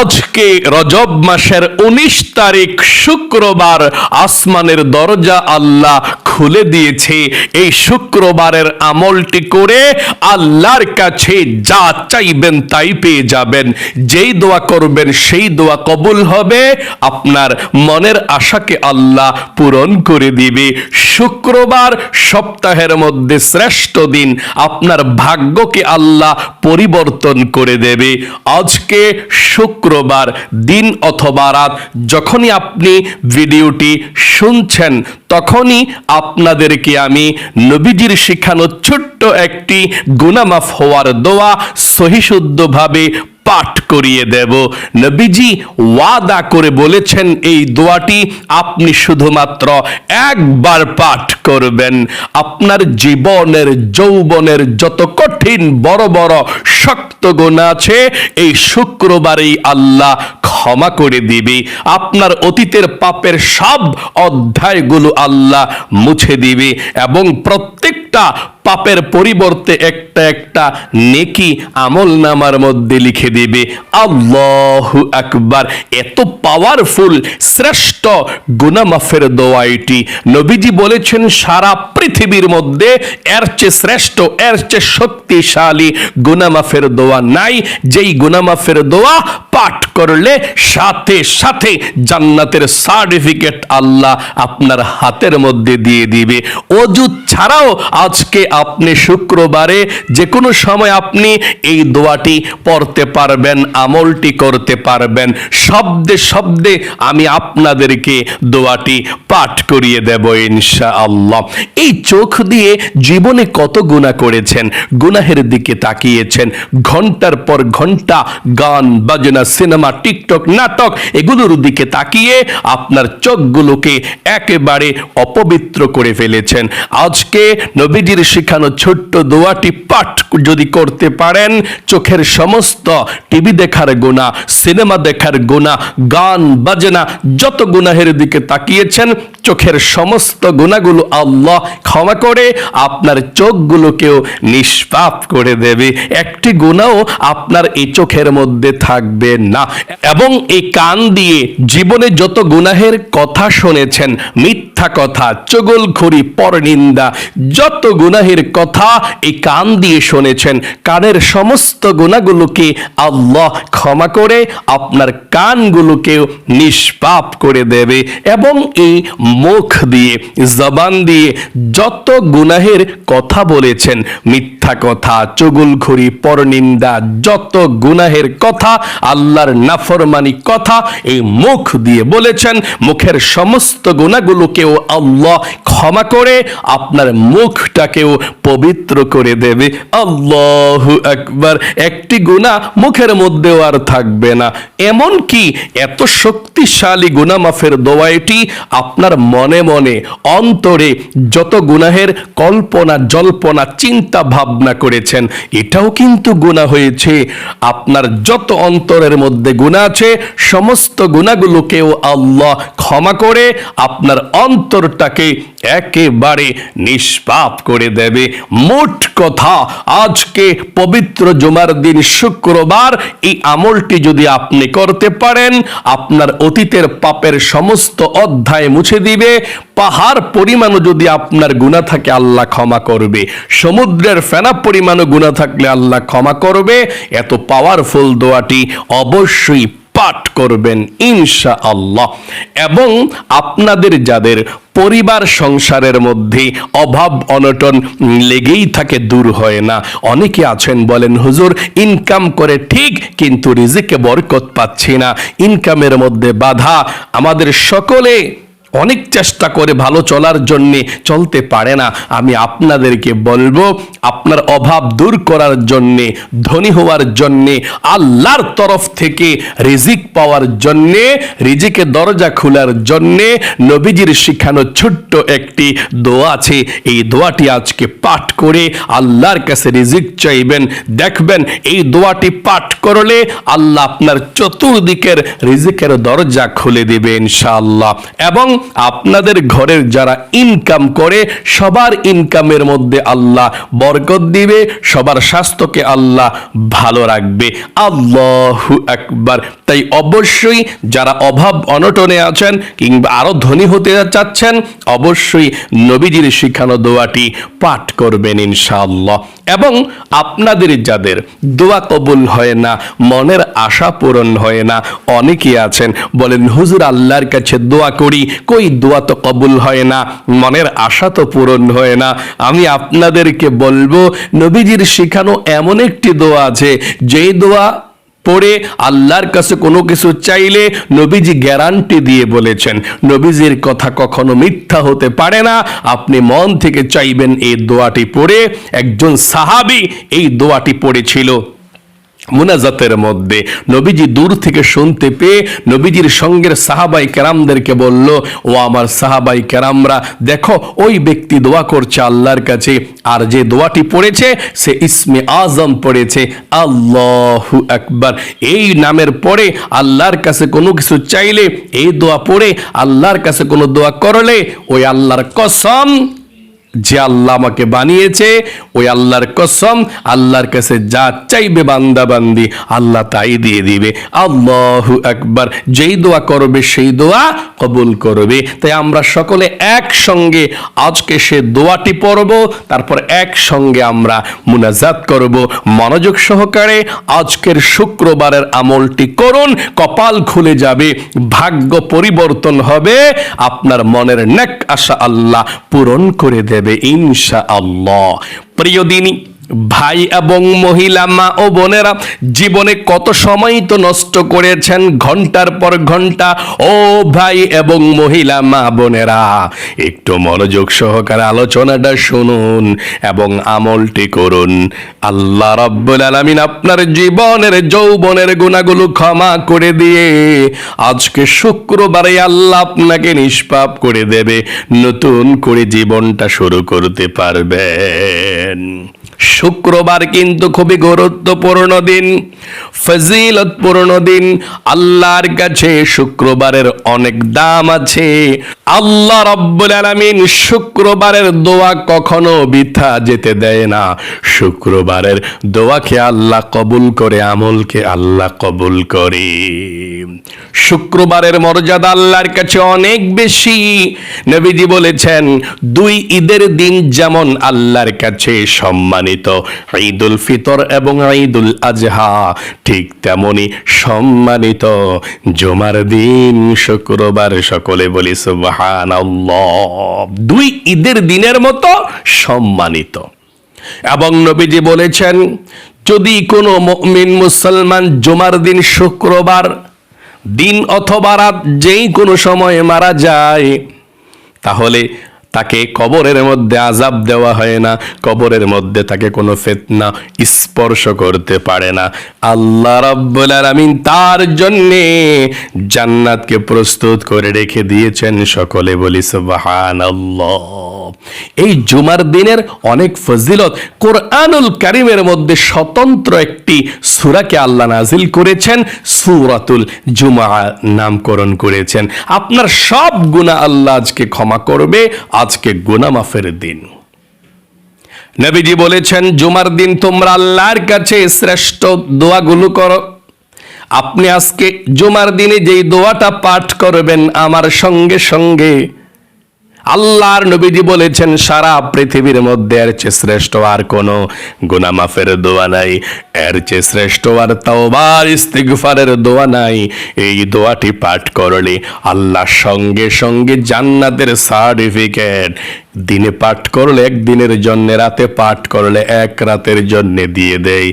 আজকে রজব মাসের উনিশ তারিখ শুক্রবার আসমানের দরজা আল্লাহ খুলে দিয়েছে। এই শুক্রবারের আমলটি করে আল্লাহর কাছে যা চাইবেন তাই পেয়ে যাবেন। যেই দোয়া করবেন সেই দোয়া কবুল হবে। আপনার মনের আশাকে আল্লাহ পূরণ করে দিবে। শুক্রবার সপ্তাহের মধ্যে শ্রেষ্ঠ দিন আপনার ভাগ্যকে আল্লাহ পরিবর্তন করে দেবে। আজকে শুক্রবার দিন অথবা রাত যখনই আপনি ভিডিওটি শুনছেন, তখনই আপনাদেরকে আমি নবীজির শিখানো ছোট্ট একটি গুনামাফ হওয়ার দোয়া সহিশুদ্ধভাবে পাঠ করিয়ে দেব। নবীজি ওয়াদা করে বলেছেন, এই দোয়াটি আপনি শুধুমাত্র একবার পাঠ করবেন। আপনার জীবনের, যৌবনের যত কঠিন, বড় বড়, শক্ত গুণা আছে, এই শুক্রবারেই আল্লাহ ক্ষমা করে দিবে। আপনার অতীতের পাপের সব অধ্যায়গুলো আল্লাহ মুছে দিবে এবং প্রত্যেকটা পাপের পরিবর্তে একটা একটা নেকি আমল নামার মধ্যে লিখে দিবে, আল্লাহু আকবার। এত পাওয়ারফুল শ্রেষ্ঠ গুনামাফের দোয়া এটি নবীজি বলেছেন, সারা পৃথিবীর মধ্যে এর চেয়ে শ্রেষ্ঠ, এর চেয়ে শক্তিশালী গুনামাফের দোয়া নাই। যেই গুনামাফের দোয়া পাঠ করলে সাথে সাথে জান্নাতের সার্টিফিকেট আল্লাহ আপনার হাতের মধ্যে দিয়ে দিবে। অজু ছাড়াও আজকে আপনি শুক্রবারে যে কোনো সময় আপনি এই দোয়াটি পড়তে পারবেন, আমলটি করতে পারবেন। শব্দে শব্দে আমি আপনাদেরকে দোয়াটি পাঠ করিয়ে দেব ইনশা আল্লাহ এই চোখ দিয়ে জীবনে কত গুণা করেছেন, গুনাহের দিকে তাকিয়েছেন, ঘণ্টার পর ঘণ্টা গান বাজনা সিনেমা, টিকটক, নাটক এগুলোর দিকে তাকিয়ে আপনার চোখগুলোকে একেবারে অপবিত্র করে ফেলেছেন। আজকে নবীজির শিখানো ছোট্ট দোয়াটি পাঠ যদি করতে পারেন, চোখের সমস্ত টিভি দেখার গোনা সিনেমা দেখার গোনা গান, বাজনা, যত গুনাহের দিকে তাকিয়েছেন, চোখের সমস্ত গুণাগুলো আল্লাহ ক্ষমা করে আপনার চোখগুলোকেও নিষ্পাপ করে দেবে। একটি গুণাও আপনার এই চোখের মধ্যে থাকবে। না। এবং এই কান দিয়ে জীবনে যত গুনাহের কথা শুনেছেন, মিথ্যা কথা, চগলখড়ি, পরনিন্দা, যত গুনাহের কথা এই কান দিয়ে শুনেছেন, কানের সমস্ত গুণাগুলোকে আল্লাহ ক্ষমা করে, আপনার কানগুলোকেও নিষ্পাপ করে দেবে। এবং এই মুখ দিয়ে, জবান দিয়ে যত গুনাহের কথা বলেছেন, মিথ্যা কথা চগুলখড়ি পরনিন্দা, যত গুনাহের কথা, আল্লাহর নাফরমানি কথা, এই মুখ দিয়ে বলেছেন, মুখের সমস্ত গুণাগুলোকেও আল্লাহ ক্ষমা করে, আপনার মুখটাকেও পবিত্র করে দেবে। আল্লাহ একবার একটি গুণা মুখের মধ্যেও আর থাকবে না। এমন কি, এত শক্তিশালী গুনামাফের দোয়া আপনার মনে মনে, অন্তরে যত গুনাহের কল্পনা, জল্পনা চিন্তা ভাবনা করেছেন, এটাও কিন্তু গুণা হয়েছে। আপনার যত অন্তরের মধ্যে গুণা আছে, সমস্ত গুণাগুলোকেও আল্লাহ ক্ষমা করে আপনার অন্তরটাকে একেবারে নিষ্পাপ করে দেবে। মোট কথা, আজকে পবিত্র জুমার দিন শুক্রবার, এই আমলটি যদি আপনি করতে পারেন, আপনার অতীতের পাপের সমস্ত অধ্যায় মুছে দিবে, পাহাড় পরিমাণও যদি আপনার গুণা থাকে, আল্লাহ ক্ষমা করবে। সমুদ্রের ফেনা পরিমাণও গুণা থাকলে আল্লাহ ক্ষমা করবে। এত পাওয়ারফুল দোয়াটি অবশ্যই পাঠ করবেন ইনশা আল্লাহ এবং আপনাদের যাদের পরিবার সংসারের মধ্যে অভাব, অনটন লেগেই থাকে, দূর হয় না। অনেকে আছেন বলেন, হুজুর ইনকাম করে ঠিক, কিন্তু রিজিকে বরকত পাচ্ছি না। ইনকামের মধ্যে বাধা আমাদের সকলে। অনেক চেষ্টা করে ভালো চলার জন্যে চলতে পারে না। আমি আপনাদেরকে বলব, আপনার অভাব দূর করার জন্যে, ধনী হওয়ার জন্যে, আল্লাহর তরফ থেকে রিজিক পাওয়ার জন্যে রিজিকে দরজা খোলার জন্যে নবীজির শিখানো ছোট্ট একটি দোয়া আছে। এই দোয়াটি আজকে পাঠ করে আল্লাহর কাছে রিজিক চাইবেন। দেখবেন এই দোয়াটি পাঠ করলে আল্লাহ আপনার চতুর্দিকের রিজিকের দরজা খুলে দিবে ইনশাআল্লাহ। এবং আপনাদের ঘরের যারা ইনকাম করে, সবার ইনকামের মধ্যে আল্লাহ বরকত দিবে, সবার স্বাস্থ্যকে আল্লাহ ভালো রাখবে। আল্লাহু একবার তাই অবশ্যই যারা অভাব অনটনে আছেন কিংবা আরও ধনী হতে চাচ্ছেন, অবশ্যই নবীজির শিখানো দোয়াটি পাঠ করবেন ইনশাআল্লাহ। এবং আপনাদের যাদের দোয়া কবুল হয় না, মনের আশা পূরণ হয় না, অনেকে আছেন, বলেন, হুজুর, আল্লাহর কাছে দোয়া করি, কই দোয়া তো কবুল হয় না, মনের আশা তো পূরণ হয় না। আমি আপনাদেরকে বলব, নবীজির শিখানো এমন একটি দোয়া আছে, যেই দোয়া পড়ে আল্লাহর কাছে কোনো কিছু চাইলে নবীজি গ্যারান্টি দিয়ে বলেছেন, নবীজির কথা কখনো মিথ্যা হতে পারে না। আপনি মন থেকে চাইবেন এই দোয়াটি পড়ে, একজন সাহাবি এই দোয়াটি পড়েছিল। মুনাজাতের মধ্যে। নবীজি দূর থেকে শুনতে পেয়ে নবীজির সঙ্গের সাহাবাই কেরামদেরকে বলল, ও আমার সাহাবাই কেরামরা, দেখো, ওই ব্যক্তি দোয়া করছে আল্লাহর কাছে, আর যে দোয়াটি পড়েছে, সে ইসমে আজম পড়েছে। আল্লাহু আকবার। এই নামের পরে আল্লাহর কাছে কোনো কিছু চাইলে, এই দোয়া পড়ে আল্লাহর কাছে কোনো দোয়া করলে, ওই আল্লাহর কসম যে আল্লাহ আমাকে বানিয়েছে, ওই আল্লাহর কসম, আল্লাহর কাছে যা চাইবে বান্দা বান্দি আল্লাহ তাই দিয়ে দিবে। আল্লাহু একবার যেই দোয়া করবে সেই দোয়া কবুল করবে। তাই আমরা সকলে একসঙ্গে আজকে সে দোয়াটি পড়ব, তারপর একসঙ্গে আমরা মুনাজাত করব। মনোযোগ সহকারে আজকের শুক্রবারের আমলটি করুন, কপাল খুলে যাবে, ভাগ্য পরিবর্তন হবে, আপনার মনের নেক আশা আল্লাহ পূরণ করে দেবে। ইনশা আল্লাহ প্রিয় দিনী ভাই এবং মহিলা, মা ও বোনেরা, জীবনে কত সময় তো নষ্ট করেছেন ঘণ্টার পর ঘণ্টা, ও ভাই এবং মহিলা, মা বোনেরা। একটু মনোযোগ সহকারে আলোচনাটা শুনুন এবং আমলটি করুন। আল্লাহ রব্বুল আলামিন আপনার জীবনের যৌবনের গুণাগুলো ক্ষমা করে দিয়ে আজকে শুক্রবারে আল্লাহ আপনাকে নিষ্পাপ করে দেবে, নতুন করে জীবনটা শুরু করতে পারবেন। শুক্রবার কিন্তু খুবই গুরুত্বপূর্ণ দিন, ফজিলতপূর্ণ দিন। আল্লাহর কাছে শুক্রবারের অনেক দাম আছে। আল্লাহ রব্বুল আলামিন শুক্রবারের দোয়া কখনো বৃথা যেতে দেয় না। শুক্রবারের দোয়াকে আল্লাহ কবুল করে, আমলকে আল্লাহ কবুল করে। শুক্রবারের মর্যাদা আল্লাহর কাছে অনেক বেশি। নবীজি বলেছেন, দুই ঈদের দিন যেমন আল্লাহর কাছে সম্মানিত ঈদুল ফিতর এবং ঈদুল আজহা। ঠিক তেমনি সম্মানিত জুমার দিন শুক্রবার সকলে বলি সুবহানাল্লাহ। দুই ঈদের দিনের মতো সম্মানিত। এবং নবীজি বলেছেন, যদি কোনো মুমিন মুসলমান জুমার দিন শুক্রবার, দিন অথবা রাত যেই কোনো সময় মারা যায়, তাহলে তাকে কবরের মধ্যে আজাব দেওয়া হয় না, কবরের মধ্যে তাকে কোনো ফেতনা স্পর্শ করতে পারে না। আল্লাহ রাব্বুল আলামিন তার জন্যে জান্নাতকে প্রস্তুত করে রেখে দিয়েছেন সকলে বলি সুবহানাল্লাহ। এই জুমার দিনের অনেক ফজিলত কোরআনুল কারিমের মধ্যে স্বতন্ত্র একটি সূরাকে আল্লাহ নাজিল করেছেন, সূরাতুল জুমা নামকরণ করেছেন। আপনার সব গুনাহ আল্লাহ আজকে ক্ষমা করবে আজকে গুনাহ মাফের দিন। নবীজি বলেছেন, জুমার দিন তোমরা আল্লাহর কাছে শ্রেষ্ঠ দোয়াগুলো করো। আপনি আজকে জুমার দিনে যেই দোয়াটা পাঠ করবেন, আমার সঙ্গে সঙ্গে আল্লাহর নবীজি বলেছেন, সারা পৃথিবীর মধ্যে এর চেয়ে শ্রেষ্ঠ আর কোনো গুনামাফের দোয়া নাই। এর চেয়ে শ্রেষ্ঠ আর তাওবার, ইস্তিগফারের দোয়া নাই। এই দোয়াটি পাঠ করলে আল্লাহ সঙ্গে সঙ্গে জান্নাতের সার্টিফিকেট দিনে পাঠ করলে একদিনের জন্য, রাতে পাঠ করলে এক রাতের জন্য দিয়ে দেয়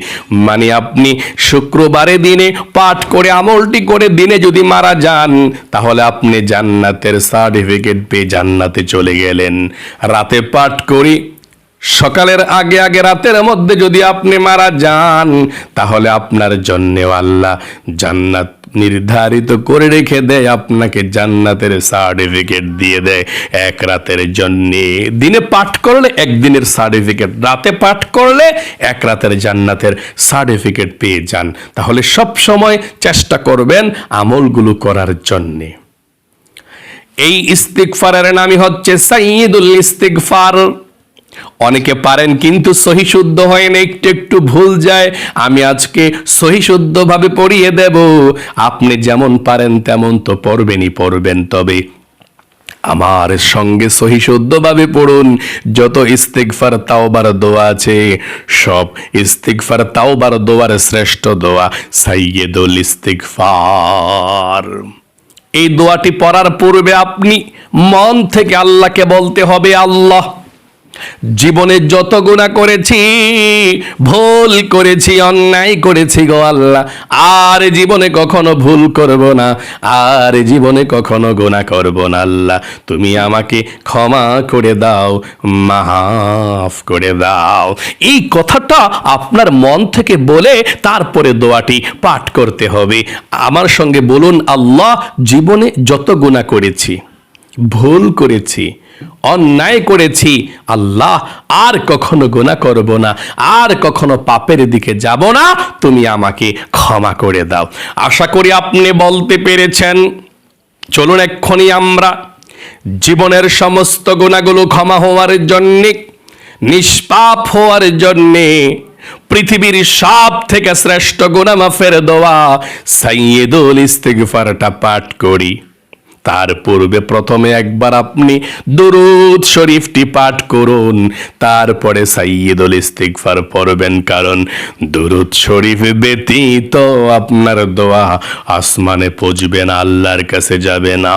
মানে আপনি শুক্রবারে দিনে পাঠ করে, আমলটি করে দিনে যদি মারা যান, তাহলে আপনি জান্নাতের সার্টিফিকেট পেয়ে জান্নাতে চলে গেলেন। রাতে পাঠ করি, সকালের আগে আগে রাতের মধ্যে যদি আপনি মারা যান, তাহলে আপনার জন্যেও আল্লাহ জান্নাত নির্ধারিত করে রেখে দেয়, আপনাকে জান্নাতের সার্টিফিকেট দিয়ে দেয়। এক রাতের জন্যে। দিনে পাঠ করলে একদিনের সার্টিফিকেট রাতে পাঠ করলে এক রাতের জান্নাতের সার্টিফিকেট পেয়ে যান। তাহলে সব সময় চেষ্টা করবেন আমলগুলো করার জন্যে। এই ইস্তিকফারের নামই হচ্ছে সাইয়দুল ইস্তিকফার অনেকে পারেন কিন্তু সহি শুদ্ধ হয় না একটু একটু ভুল যায়। আমি আজকে সহি শুদ্ধভাবে পড়িয়ে দেব। আপনি যেমন পারেন তেমন তো পড়বেনই পড়বেন। তবে আমার সঙ্গে সহি শুদ্ধভাবে পড়ুন। যত ইস্তিগফার, তাওবার দোয়া আছে, সব ইস্তিগফার, তাওবার দোয়ার শ্রেষ্ঠ দোয়া, সাইয়্যিদুল ইস্তিগফার। এই দোয়াটি পড়ার পূর্বে আপনি মন থেকে আল্লাহকে বলতে হবে, আল্লাহ! জীবনে যত গুণা করেছি, ভুল করেছি, অন্যায় করেছি গো আল্লাহ। আর জীবনে কখনো ভুল করব না, আর জীবনে কখনো গুণা করব না আল্লাহ। তুমি আমাকে ক্ষমা করে দাও, মাফ করে দাও। এই কথাটা আপনার মন থেকে বলে তারপরে দোয়াটি পাঠ করতে হবে। আমার সঙ্গে বলুন, আল্লাহ, জীবনে যত গুণা করেছি, ভুল করেছি অন্যায় করেছি, আল্লাহ আর কখনো গুণা করব না। আর কখনো পাপের দিকে যাব না। তুমি আমাকে ক্ষমা করে দাও। আশা করি আপনি বলতে পেরেছেন। চলুন এক্ষুনি আমরা জীবনের সমস্ত গুণাগুলো ক্ষমা হওয়ার জন্যে, নিষ্পাপ হওয়ার জন্যে, পৃথিবীর সব থেকে শ্রেষ্ঠ গুণামাফের দোয়া সাইয়দুল ইস্তিগফারটা পাঠ করি। তার পূর্বে প্রথমে একবার আপনি দুরুদ শরীফটি পাঠ করুন, তারপরে সাইয়দুল ইস্তিগফার পড়বেন, কারণ দুরুদ শরীফ ব্যতীত আপনার দোয়া আসমানে পৌঁছবে না, আল্লাহর কাছে যাবে না।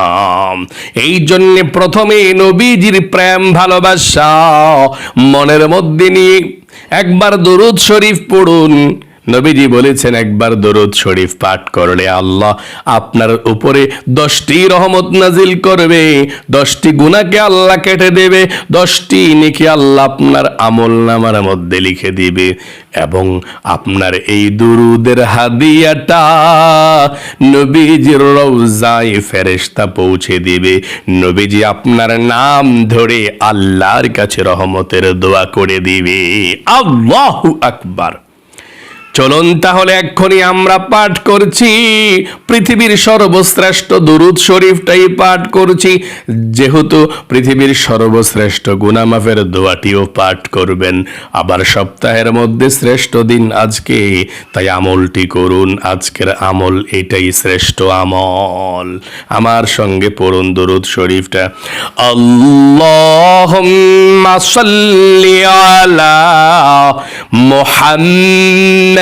এই জন্য প্রথমে নবীজির প্রেম, ভালোবাসা, মনের মধ্যে নিয়ে একবার দরুদ শরীফ পড়ুন। নবীজি বলেছেন, একবার দরুদ শরীফ পাঠ করলে আল্লাহ আপনার উপরে দশটি রহমত নাজিল করবে। দশটি গুণাকে আল্লাহ কেটে দেবে, দশটি নেকি আল্লাহ আপনার আমল নামার মধ্যে লিখে দিবে এবং আপনার এই দুরুদের হাদিয়াটা নবীজির রওজায় ফেরেশতা পৌঁছে দিবে। নবীজি আপনার নাম ধরে আল্লাহর কাছে রহমতের দোয়া করে দিবে। আল্লাহু আকবার। চলুন তাহলে এক্ষুনি আমরা পাঠ করছি। পৃথিবীর সর্বশ্রেষ্ঠ দুরুদ শরীফটাই পাঠ করছি। যেহেতু পৃথিবীর সর্বশ্রেষ্ঠ গুনামাফের দোয়াটিও পাঠ করবেন। আবার সপ্তাহের মধ্যে শ্রেষ্ঠ দিন আজকে, তাই আমলটি করুন। আজকের আমল এটাই শ্রেষ্ঠ আমল। আমার সঙ্গে পড়ুন দুরুদ শরীফটা। আল্লাহুম্মা সাল্লি আলা মুহাম্মাদ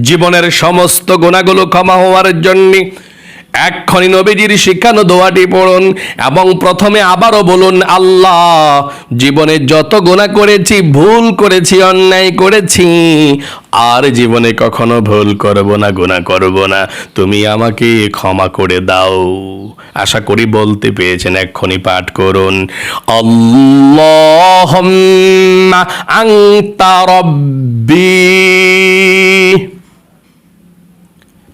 জীবনের সমস্ত গুণাগুলো ক্ষমা হওয়ার জন্যে এক্ষণি নবীজির শিক্ষানো দোয়াটি পড়ুন এবং প্রথমে আবারও বলুন, আল্লাহ, জীবনে যত গোনা করেছি, ভুল করেছি, অন্যায় করেছি, আর জীবনে কখনো ভুল করব না গোনা করব না, তুমি আমাকে ক্ষমা করে দাও। আশা করি বলতে পেয়েছেন এক্ষুনি পাঠ করুন আল্লাহ আংতা রব্বি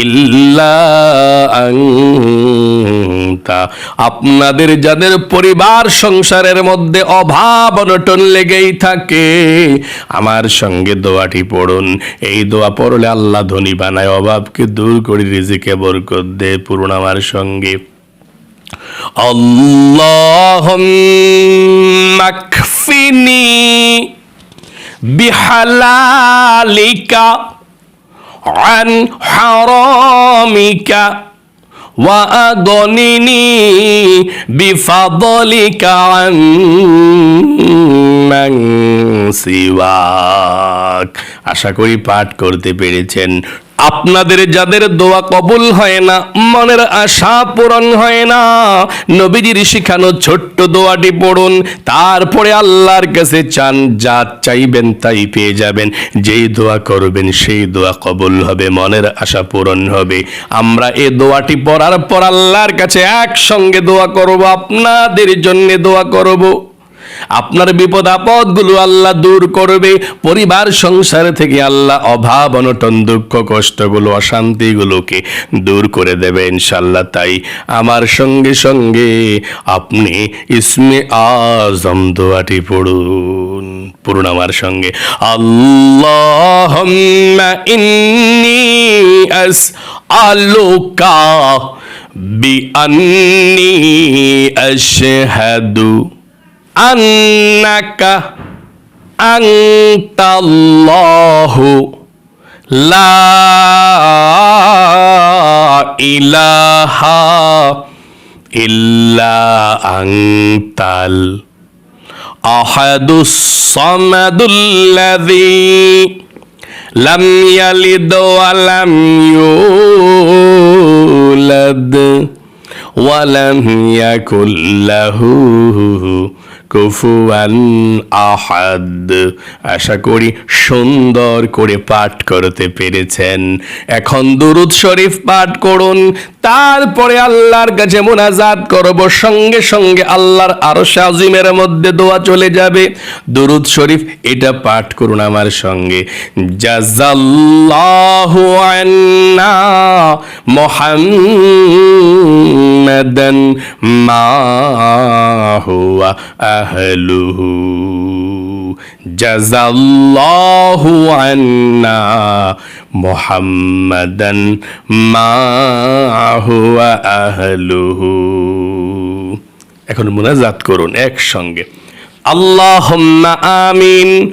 ইল্লা আপনাদের যাদের পরিবার সংসারের মধ্যে অভাব অনটন লেগেই থাকে, আমার সঙ্গে দোয়াটি পড়ুন। এই দোয়া পড়লে আল্লাহ ধনী বানায়, অভাবকে দূর করে রিজিকে বরকত দে পুরুন আমার সঙ্গে। আল্লাহ বিহালালিকা عن حرامك وأغنني بفضلك عن من سواك আশা করি পাঠ করতে পেরেছেন আপনাদের যাদের দোয়া কবুল হয় না, মনের আশা পূরণ হয় না, নবীজির শিখানো ছোট্ট দোয়াটি পড়ুন, তারপরে আল্লাহর কাছে চান, যা চাইবেন তাই পেয়ে যাবেন, যেই দোয়া করবেন সেই দোয়া কবুল হবে, মনের আশা পূরণ হবে। আমরা এই দোয়াটি পড়ার পর আল্লাহর কাছে একসঙ্গে দোয়া করব, আপনাদের জন্য দোয়া করব। আপনার বিপদ আপদগুলো আল্লাহ দূর করবে পরিবার সংসার থেকে আল্লাহ অভাব অনটন দুঃখ কষ্টগুলো অশান্তিগুলোকে দূর করে দেবে ইনশাল্লাহ তাই আমার সঙ্গে সঙ্গে আপনি ইসমে আজম দোয়াটি পড়ুন পড়ুন আমার সঙ্গে আল্লাহ ইন্নি আস আলোকা بأني أشهد আন্নাকা আন্তাল্লাহু লা ইলাহা ইল্লা আন্তাল আহাদুস সামাদুল্লাযী লাম ইয়ালিদ ওয়া লাম ইউলাদ ওয়া লাম ইয়াকুল লাহু কুফুয়ান আহাদ। আশা করি সুন্দর করে পাঠ করতে পেরেছেন। এখন দুরুদ শরীফ পাঠ করুন। তারপরে আল্লাহর কাছে মোনাজাত করব, সঙ্গে সঙ্গে আল্লাহর আরও আজিমের মধ্যে দোয়া চলে যাবে। দুরুদ শরীফ, এটা পাঠ করুন আমার সঙ্গে। জাজাল্লাহু মা হুয়া জাজাল্লাহু আন্না মুহাম্মাদান মাহুয়া আহলুহু। এখন মোনাজাত করুন একসঙ্গে। আল্লাহ আমিন।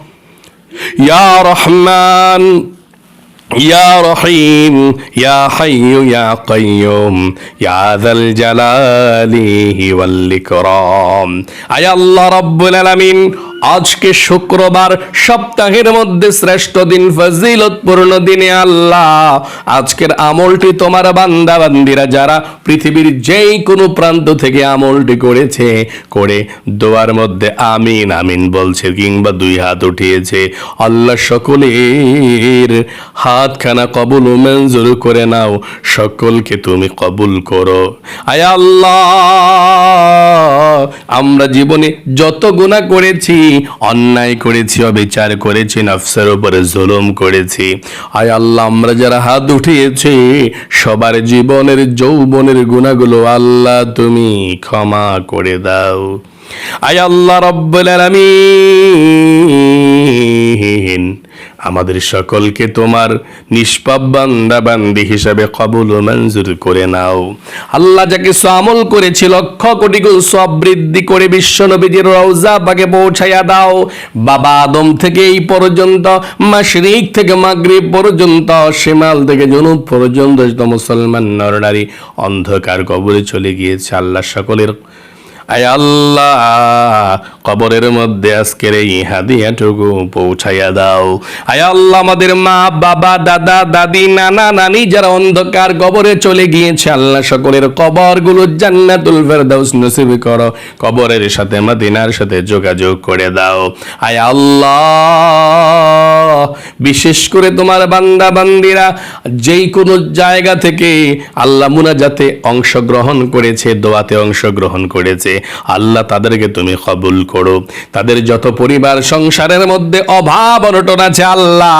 يا رحمن يا رحيم يا حي يا قيوم يا ذا الجلال والإكرام. أي الله رب العالمين. আজকে শুক্রবার, সপ্তাহের মধ্যে শ্রেষ্ঠ দিন, ফজিলতপূর্ণ দিনে আল্লাহ। আজকের আমলটি তোমার বান্দা বান্দিরা যারা পৃথিবীর যেই কোনো প্রান্ত থেকে আমলটি করেছে, করে দোয়ার মধ্যে আমিন আমিন বলছে, কিংবা দুই হাত উঠিয়েছে। আল্লাহ সকলের হাতখানা কবুল ও মঞ্জুর করে নাও। সকলকে তুমি কবুল করো। আয় আল্লাহ, আমরা জীবনে যত গুণা করেছি অন্যায় করেছি, অবিচার করেছি, নফসের উপরে জুলুম করেছি। আয় আল্লাহ, আমরা যারা হাত উঠিয়েছি, সবার জীবনের যৌবনের গুণাগুলো আল্লাহ তুমি ক্ষমা করে দাও। আয় আল্লাহ, রব্বুল আলামিন। আমাদের সকলকে তোমার নিষ্পাপ বান্দা বান্দি হিসাবে কবুল ও মঞ্জুর করে নাও। আল্লাহ যাকে আমল করেছে, লক্ষ কোটি গুণ সব বৃদ্ধি করে বিশ্ব নবীজির রওজা পাকে পৌঁছাইয়া দাও। বাবা আদম থেকে এই পর্যন্ত, মাশরিক থেকে মাগরিব পর্যন্ত, শিমাল থেকে জনুব পর্যন্ত মুসলমান নরনারী অন্ধকার কবরে চলে গিয়েছে। আল্লাহ সকলের আয় আল্লাহ, কবরের মধ্যে আজকের এই হাদিয়াটুকু পৌঁছাইয়া দাও। আয় আল্লাহ, আমাদের মা, বাবা, দাদা, দাদি, নানা, নানি যারা অন্ধকার কবরে চলে গিয়েছে, আল্লাহ সকলের কবরগুলো জান্নাতুল ফেরদাউস নসিব করো। কবরের সাথে, মদিনার সাথে যোগাযোগ করে দাও। আয় আল্লাহ। বিশেষ করে তোমার বান্দা বান্দিরা যেই কোনো জায়গা থেকে আল্লাহ মুনাজাতে অংশগ্রহণ করেছে, দোয়াতে অংশগ্রহণ করেছে, আল্লাহ তাদেরকে তুমি কবুল করো। তাদের যত পরিবার সংসারের মধ্যে অভাব অনটন আছে, আল্লাহ,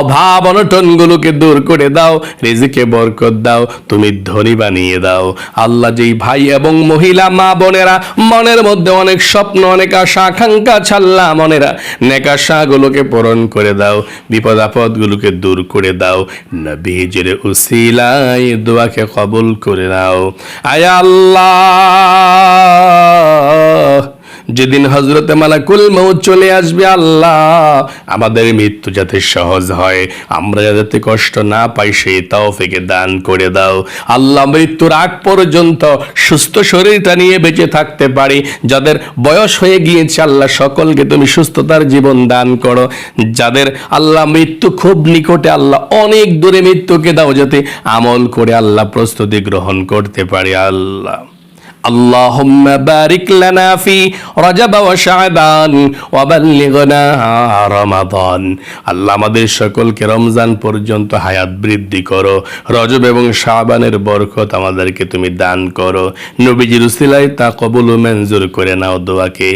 অভাব অনটন গুলোকে দূর করে দাও, রিজিকে বরকত দাও, তুমি ধনী বানিয়ে দাও। আল্লাহ যেই ভাই এবং মহিলা, মা বোনেরা, মনের মধ্যে অনেক স্বপ্ন, অনেক আশা, আকাঙ্ক্ষা ছাল্লা মনেরা নেকাশাগুলোকে পূরণ করে দাও। বিপদ আপদগুলোকে দূর করে দাও। নবীজের উসিলায় দোয়াকে কবুল করে নাও। আয় আল্লাহ! যেদিন হজরতে মালাকুল মৌত চলে আসবে, আল্লাহ আমাদের মৃত্যু যাতে সহজ হয়। আমরা যাতে কষ্ট না পাই, সেই তৌফিকে দান করে দাও। আল্লাহ মৃত্যুর আগ পর্যন্ত সুস্থ শরীরটা নিয়ে বেঁচে থাকতে পারি। যাদের বয়স হয়ে গিয়েছে, আল্লাহ সকলকে তুমি সুস্থতার জীবন দান করো। যাদের আল্লাহ মৃত্যু খুব নিকটে, আল্লাহ অনেক দূরে মৃত্যুকে দাও, যাতে আমল করে আল্লাহ প্রস্তুতি গ্রহণ করতে পারি, আল্লাহ। اللهم بارك لنا في رجب وشعبان وبلغنا رمضان আল্লাহ আমাদের সকলকে রমজান পর্যন্ত হায়াত বৃদ্ধি করো রজব এবং শাবানের বরকত আমাদেরকে তুমি দান করো নবীজির উসিলায় তা কবুল ও মঞ্জুর করে নাও দোয়াকে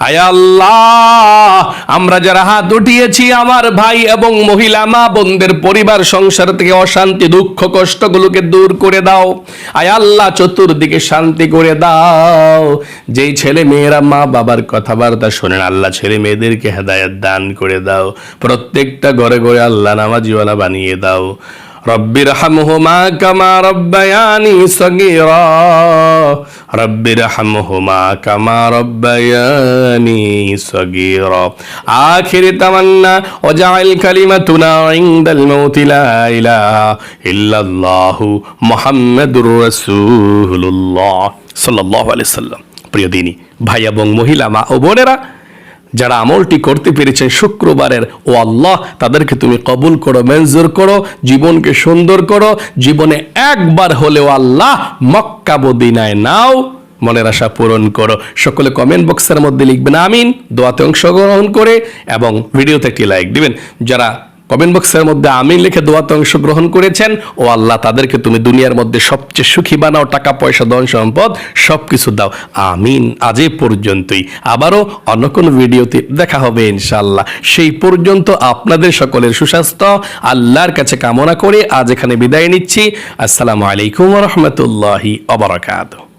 আয় আল্লাহ আমরা যারা হাত উঠিয়েছি আমার ভাই এবং মহিলা মা বোনদের পরিবার সংসার থেকে অশান্তি দুঃখ কষ্টগুলোকে দূর করে দাও আয় আল্লাহ চতুর্দিকে শান্তি করে দাও। যেই ছেলে মেয়েরা মা বাবার কথাবার্তা শোনেন আল্লাহ ছেলে মেয়েদেরকে হেদায়ত দান করে দাও। প্রত্যেকটা ঘরে ঘরে আল্লাহ নামাজিওয়ালা বানিয়ে দাও। রব্বির হামহুমা কামা রব্বায়ানি সগীরা। রব্বির হামহুমা কামা রব্বায়ানি সগীরা। আখির তামান্না ওয়াজআল কালিমাতুনা ইনদাল মাউত লা ইলাহা ইল্লাল্লাহু মুহাম্মাদুর রাসূলুল্লাহ। সাল্লাল্লাহু আলাইহি সাল্লাম। প্রিয় দিনী, ভাই এবং মহিলা, মা ও বোনেরা যারা আমলটি করতে পেরেছেন শুক্রবারের, ও আল্লাহ তাদেরকে তুমি কবুল করো, মঞ্জুর করো, জীবনকে সুন্দর করো, জীবনে একবার হলেও আল্লাহ মক্কা মদিনায় নাও, মনের আশা পূরণ করো। সকলে কমেন্ট বক্সের মধ্যে লিখবেন, আমিন। দোয়াতে অংশগ্রহণ করে এবং ভিডিওতে একটি লাইক দিবেন। যারা কমেন্ট বক্সের মধ্যে আমিন লিখে দোয়াতে অংশগ্রহণ করেছেন। ও আল্লাহ তাদেরকে তুমি দুনিয়ার মধ্যে সবচেয়ে সুখী বানাও, টাকা, পয়সা, ধন, সম্পদ সব কিছু দাও। আমিন। আজ এ পর্যন্তই। আবারও অন্য কোনো ভিডিওতে দেখা হবে ইনশাল্লাহ সেই পর্যন্ত আপনাদের সকলের সুস্বাস্থ্য, আল্লাহর কাছে কামনা করে আজ এখানে বিদায় নিচ্ছি। আসসালামু আলাইকুম রহমতুল্লাহি অবরাকাত